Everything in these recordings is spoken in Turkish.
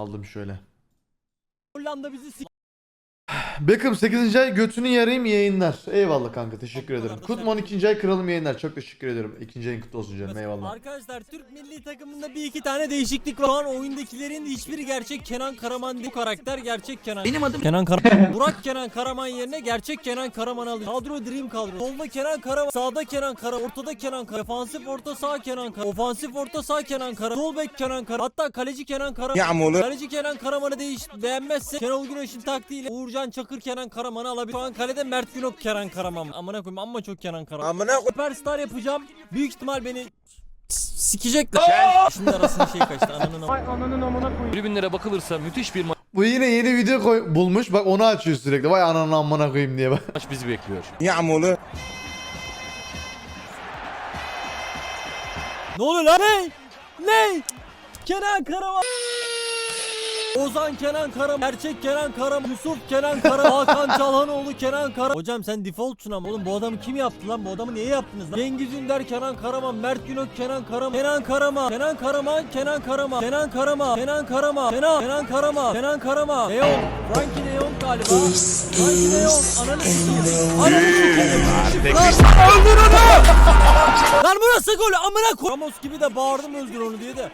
Aldım şöyle. Hollanda bizi Beckham 8. ay götünü yarayım yayınlar. Eyvallah kanka teşekkür ederim. Kutman 2. ay kralım yayınlar. Çok teşekkür ederim. 2. ayın kutlu olsun canım eyvallah. Arkadaşlar Türk milli takımında bir iki tane değişiklik var. Şu an oyundakilerin hiçbiri gerçek Kenan Karaman değil. Bu karakter gerçek Kenan. Benim adım Kenan Karaman. Burak Kenan Karaman yerine gerçek Kenan Karaman alıyor. Kadro Dream kadro. Solda Kenan Karaman, sağda Kenan Karaman, ortada Kenan Karaman, defansif orta sağ Kenan Karaman, ofansif orta sağ Kenan Karaman, sol bek Kenan Karaman, hatta kaleci Kenan Karaman. Yağmurlu. Kaleci Kenan Karaman'ı değiş beğenmezse Şenol Güneş'in taktiğiyle Uğurcan Çakır Kenan Karaman'ı alabilir. Şu an kalede Mert Günok Kenan Karaman. Amına koyayım amma çok Kenan Karaman. Amına koy. Süperstar yapacağım. Büyük ihtimal beni sikecekler. Şimdi arasında şey kaçtı ananın amına. Tribünlere bakılırsa müthiş bir Bu yine yeni video koy- bulmuş. Bak onu açıyor sürekli. Vay ananı amına koyayım diye bak. maç bizi bekliyor. Yağmurlu. Ne oluyor lan? Ne? Ne? Kenan Karaman. Ozan Kenan Karaman, Gerçek Kenan Karaman, Yusuf Kenan Karaman, Hakan Çalhanoğlu Kenan Karaman. Hocam sen defaultsun ama oğlum bu adamı kim yaptı lan? Bu adamı niye yaptınız lan? Cengiz Ünder Kenan Karaman, Mert Günok Kenan Karaman, Kenan Karaman, Kenan Karaman, Kenan Karaman, Kenan Karaman, Kenan Karaman, Kenan, Kenan Karaman, Kenan Karaman, Leon, Frankie Leon galiba. Frankie Leon, ananı sikeyim. Ananı sikeyim. Lan öldür onu! Gol amına koy. Ramos gibi de bağırdım öldür onu diye de.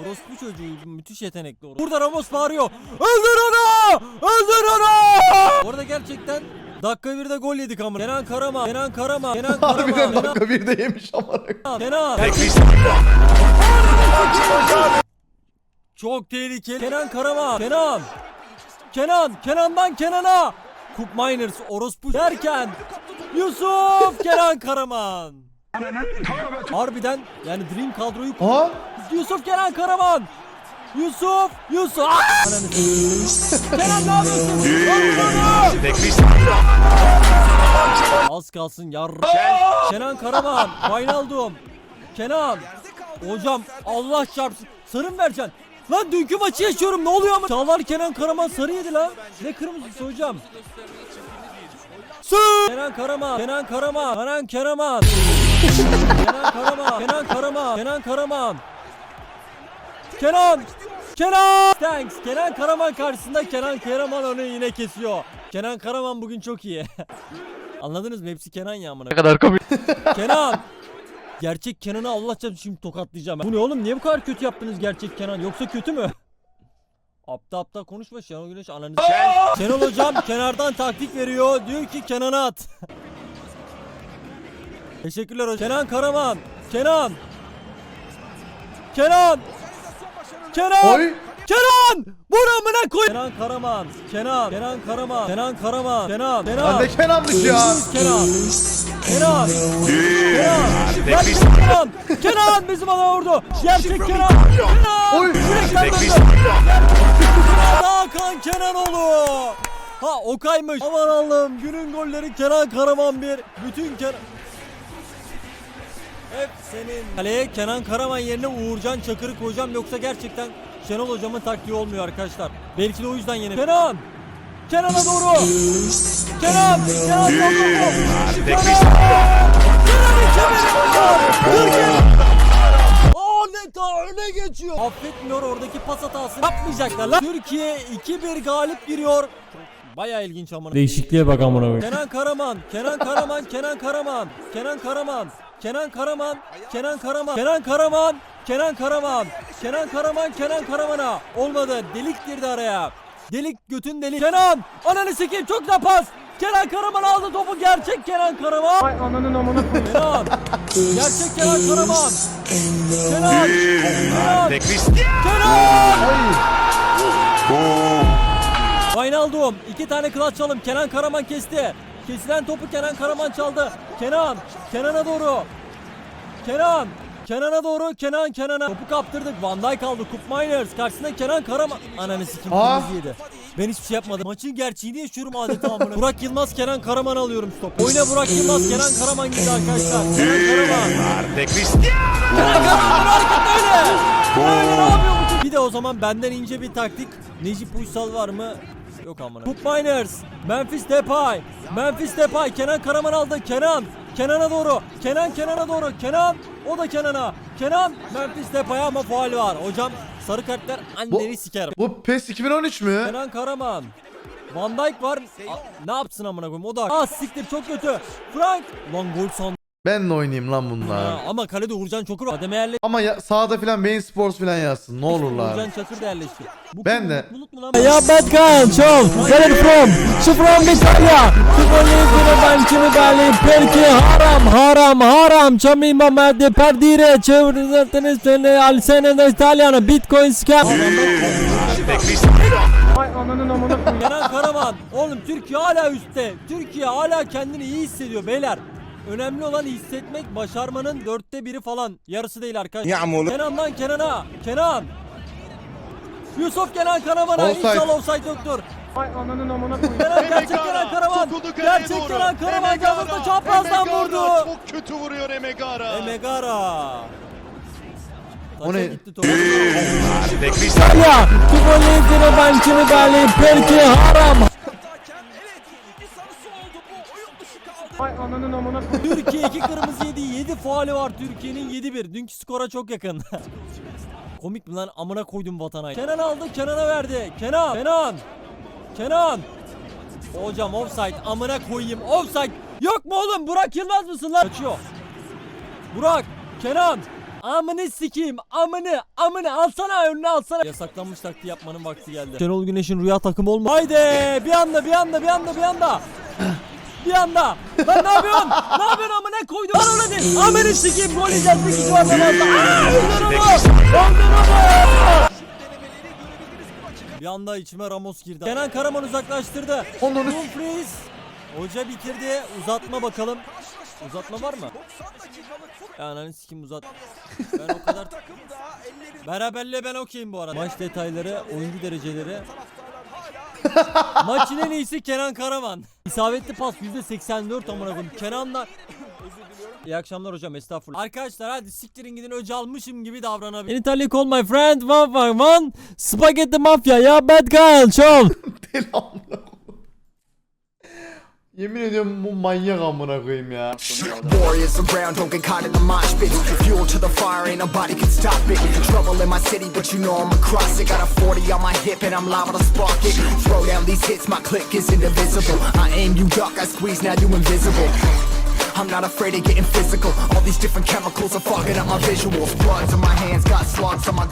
Orospu çocuğu müthiş yetenekli. Burada Ramos bağırıyor. Öldür onu! Öldür onu! Bu arada gerçekten dakika birde gol yedik ama. Kenan Karaman, Kenan Karaman, Kenan Karaman, Harbiden Kenan dakika bir de yemiş amına koyayım. Kenan. Çok tehlikeli. Kenan Karaman. Kenan. Kenan. Kenan'dan Kenan'a. Kup Miners orospu derken Yusuf Kenan Karaman. Harbiden yani Dream kadroyu Aha. Yusuf Kenan Karaman. Yusuf, Yusuf. Kenan ne yapıyorsun? Az kalsın yar. Kenan Karaman, Wijnaldum. Kenan. Hocam Allah çarpsın. Sarı mı vereceksin? Lan dünkü maçı yaşıyorum ne oluyor ama? Çağlar Kenan Karaman sarı yedi lan. Ne kırmızısı hocam? Sü! Kenan Karaman, Kenan Karaman, Kenan Karaman. Kenan Karaman, Kenan Karaman, Kenan Karaman. Kenan! Kenan! Thanks. Kenan Karaman karşısında Kenan Karaman onu yine kesiyor. Kenan Karaman bugün çok iyi. Anladınız mı? Hepsi Kenan ya amına. Ne kadar komik. Kenan! Gerçek Kenan'ı Allah çarpsın şimdi tokatlayacağım. Bu ne oğlum? Niye bu kadar kötü yaptınız gerçek Kenan? Yoksa kötü mü? Apta apta konuşma Şenol Güneş ananı s- Şenol hocam kenardan taktik veriyor. Diyor ki Kenan'a at. Teşekkürler hocam. Kenan Karaman. Kenan. Kenan. Kenan. Oy. Kenan! Vur amına koy. Kenan Karaman. Kenan. Kenan Karaman. Kenan Karaman. Kenan. Kenan. Ben de Kenan'mış ya. Kenan. Kenan. Kenan. Lan Kenan. Kenan bizim adam vurdu. Gerçek Kenan. Kenan. Oy. Yürekten döndü. Kenan Hakan Kenanoğlu. Ha Okay'mış. Aman Allah'ım günün golleri Kenan Karaman bir. Bütün Kenan. Hep senin. Kaleye Kenan Karaman yerine Uğurcan Çakır'ı koyacağım yoksa gerçekten Şenol hocamın taktiği olmuyor arkadaşlar. Belki de o yüzden yeni. Kenan! Kenan'a doğru! Kenan! Kenan! Adeta öne geçiyor. Affetmiyor oradaki pas hatası. Yapmayacaklar lan. Türkiye 2-1 galip giriyor. Baya ilginç amına. Değişikliğe bak amına. Kenan Karaman, Kenan Karaman, Kenan Karaman, Kenan Karaman, Kenan Karaman, Kenan Karaman, Kenan Karaman, Kenan Karaman, Kenan Karaman, Kenan Karaman'a olmadı. Delik girdi araya. Delik götün delik. Kenan! Ananı sikeyim çok güzel pas. Kenan Karaman aldı topu gerçek Kenan Karaman. Ay ananın amına Kenan. Gerçek Kenan Karaman. Kenan. Kenan. Kenan. Wijnaldum iki tane clutch çalım Kenan Karaman kesti. Kesilen topu Kenan Karaman çaldı. Kenan, Kenan'a doğru. Kenan, Kenan'a doğru. Kenan, Kenan'a. Topu kaptırdık. Van Dijk aldı. Kup Miners. Karşısında Kenan Karaman. Ananı sikim Aa. kırmızı yedi. Ben hiçbir şey yapmadım. Maçın gerçeğini yaşıyorum adeta amına. Burak Yılmaz, Kenan Karaman alıyorum stop. Oyna Burak Yılmaz, Kenan Karaman gibi arkadaşlar. Kenan Karaman. Kenan Karaman hareket öyle. Ne yapıyor? Bir de o zaman benden ince bir taktik. Necip Uysal var mı? Yok amına. Cook Miners, Memphis Depay, Memphis Depay, Kenan Karaman aldı. Kenan, Kenan'a doğru. Kenan Kenan'a doğru. Kenan, o da Kenan'a. Kenan, Memphis Depay ama faal var. Hocam Sarı kartlar anneni sikerim. Bu PES 2013 mü? Kenan Karaman. Van Dijk var. A- ne yapsın amına koyayım? O da. Ah siktir çok kötü. Frank. Lan gol sandım. Ben de oynayayım lan Ha, bunlar. ama kalede Uğurcan Çokur var. Ademe yerleşti. Ama ya, sağda filan Bein Sports filan yazsın. Ne olur Uğurcan lan. Çakır da yerleşti. Bu Ben de. Bulut mu lan? Ya guy, show. Where are you from? She from Italia. Tivoli ben kimi bali perki haram haram haram. Çami mamadi perdire çevirdiniz seni al sene de İtalyanı bitcoin scam. Kenan Karaman. Oğlum Türkiye hala üstte. Türkiye hala kendini iyi hissediyor beyler. Önemli olan hissetmek başarmanın dörtte biri falan. Yarısı değil arkadaşlar. Kenan'dan Kenan'a. Kenan. Yusuf Kenan Karaman'a. Offside. İnşallah offside yoktur. Kenan gerçek Kenan Karaman. Gerçek Kenan Karaman Cavurda çaprazdan vurdu. Çok kötü vuruyor Emegara. Emegara. O ne? gitti top. İtalya, Tivoli ben kimi bali perki haram Türkiye 2 kırmızı yedi. 7 faali var Türkiye'nin 7-1. Dünkü skora çok yakın. Komik mi lan amına koydum vatana. Kenan aldı Kenan'a verdi. Kenan. Kenan. Kenan. Hocam offside amına koyayım. Offside. Yok mu oğlum? Burak Yılmaz mısın lan? Kaçıyor. Burak. Kenan. Amını sikeyim. Amını. Amını alsana önüne alsana. Yasaklanmış taktiği yapmanın vakti geldi. Şenol Güneş'in rüya takımı olma. Haydi. Bir anda bir anda bir anda bir anda. Bir anda. Lan ne yapıyorsun? ne yapıyorsun amına koydum. Lan öyle değil. Amını sikeyim. Gol yiyeceğiz. Bir kişi var lan altta. Aaa! Öldür onu. Öldür onu. Bir anda içime Ramos girdi. Kenan Karaman uzaklaştırdı. Onu- Dumfries. Hoca bitirdi. Uzatma bakalım. Uzatma var mı? Ya ananı sikim uzat. Ben o kadar... Beraberliğe ben okeyim bu arada. Maç detayları, oyuncu dereceleri. Maçın en iyisi Kenan Karaman. İsabetli pas %84 amına koyayım. Kenan'la İyi akşamlar hocam estağfurullah. Arkadaşlar hadi siktirin gidin önce almışım gibi davranabilir. Italy call my friend one one one Spaghetti Mafia ya bad guy show. Deli. Yemin ediyorum bu manyak amına koyayım ya. Warriors around, don't get caught in the mosh pit. Fuel to the fire, ain't nobody can stop it. Trouble in my city, but you know I'm across it. Got a 40 on my hip, and I'm liable to spark it. Throw down these hits, my click is indivisible. I aim, you duck, I squeeze, now you invisible. I'm not afraid of getting physical. All these different chemicals are fogging up my visuals. Bloods on my hands, got slugs on my gun.